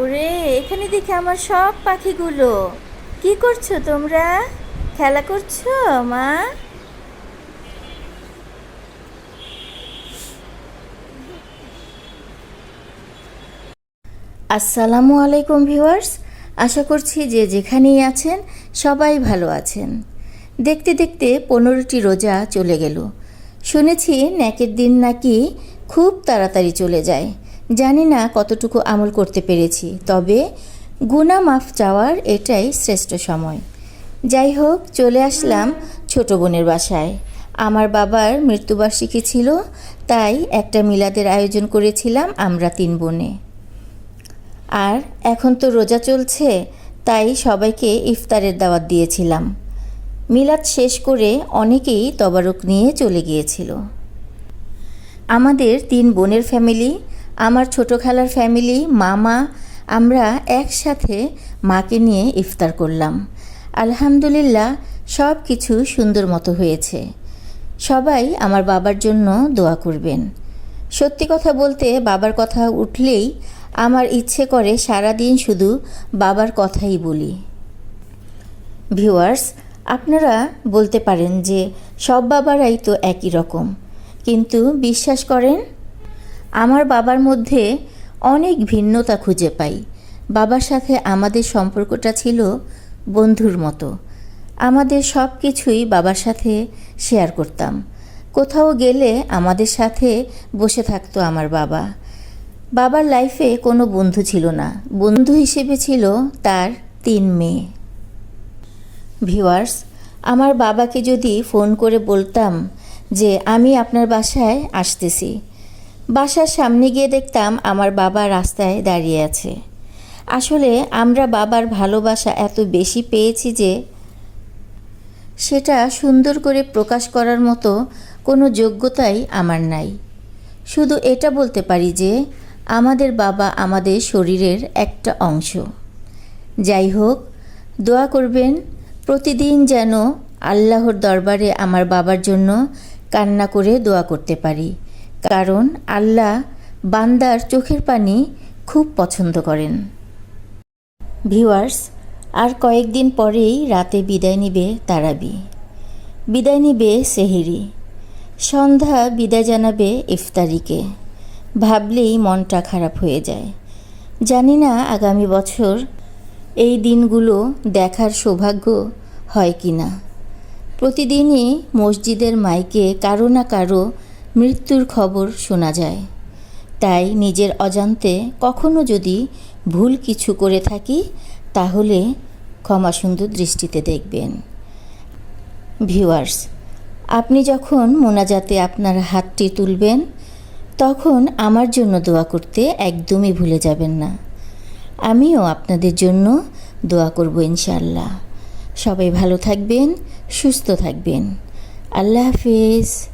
ওরে, এখানে দেখি আমার সব পাখিগুলো। কি করছ তোমরা? খেলা করছ, মা? আসসালামু আলাইকুম ভিউয়ার্স, আশা করছি যে যেখানেই আছেন সবাই ভালো আছেন। দেখতে দেখতে পনেরোটি রোজা চলে গেল। শুনেছি ন্যাকের দিন নাকি খুব তাড়াতাড়ি চলে যায়। জানি না কতটুকু আমল করতে পেরেছি, তবে গুনা মাফ চাওয়ার এটাই শ্রেষ্ঠ সময়। যাই হোক, চলে আসলাম ছোট বোনের বাসায়। আমার বাবার মৃত্যুবার্ষিকী ছিল, তাই একটা মিলাদের আয়োজন করেছিলাম আমরা তিন বোনে। আর এখন তো রোজা চলছে, তাই সবাইকে ইফতারের দাওয়াত দিয়েছিলাম। মিলাদ শেষ করে অনেকেই তবারক নিয়ে চলে গিয়েছিল। আমাদের তিন বোনের ফ্যামিলি আমার ছোট খেলার ফ্যামিলি মামা, আমরা একসাথে মাকে নিয়ে ইফতার করলাম। আলহামদুলিল্লাহ, সব কিছু সুন্দর মতো হয়েছে। সবাই আমার বাবার জন্য দোয়া করবেন। সত্যি কথা বলতে, বাবার কথা উঠলেই আমার ইচ্ছে করে সারাদিন শুধু বাবার কথাই বলি। ভিউয়ার্স, আপনারা বলতে পারেন যে সব বাবারাই তো একই রকম। কিন্তু বিশ্বাস করেন? আমার বাবার মধ্যে অনেক ভিন্নতা খুঁজে পাই। বাবার সাথে আমাদের সম্পর্কটা ছিল বন্ধুর মতো। আমাদের সব কিছুই বাবার সাথে শেয়ার করতাম। কোথাও গেলে আমাদের সাথে বসে থাকতো আমার বাবা। বাবার লাইফে কোনো বন্ধু ছিল না। বন্ধু হিসেবে ছিল তার তিন মেয়ে। ভিওয়ার্স আমার বাবাকে যদি ফোন করে বলতাম যে, আমি আপনার বাসায় আসতেছি। বাসার সামনে গিয়ে দেখতাম আমার বাবা রাস্তায় দাঁড়িয়ে আছে। আসলে আমরা বাবার ভালোবাসা এত বেশি পেয়েছি যে সেটা সুন্দর করে প্রকাশ করার মতো কোনো যোগ্যতাই আমার নাই। শুধু এটা বলতে পারি যে আমাদের বাবা আমাদের শরীরের একটা অংশ। যাই হোক, দোয়া করবেন, প্রতিদিন যেন আল্লাহর দরবারে আমার বাবার জন্য কান্না করে দোয়া করতে পারি। কারণ আল্লাহ বান্দার চোখের পানি খুব পছন্দ করেন। ভিউয়ার্স, আর কয়েকদিন পরেই রাতে বিদায় নিবে তারাবি। বিদায় নিবে সেহেরি। সন্ধ্যা বিদায় জানাবে ইফতারিকে। ভাবলেই মনটা খারাপ হয়ে যায়। জানি না আগামী বছর এই দিনগুলো দেখার সৌভাগ্য হয় কি না প্রতিদিনই মসজিদের মাইকে কারও না কারও মৃত্যুর খবর শোনা যায়। তাই নিজের অজান্তে কখনো যদি ভুল কিছু করে থাকি, তাহলে ক্ষমা সুন্দর দৃষ্টিতে দেখবেন। ভিউয়ার্স, আপনি যখন মোনাজাতে আপনার হাতটি তুলবেন, তখন আমার জন্য দোয়া করতে একদমই ভুলে যাবেন না। আমিও আপনাদের জন্য দোয়া করব ইনশাল্লাহ সবাই ভালো থাকবেন, সুস্থ থাকবেন। আল্লাহ হাফিজ।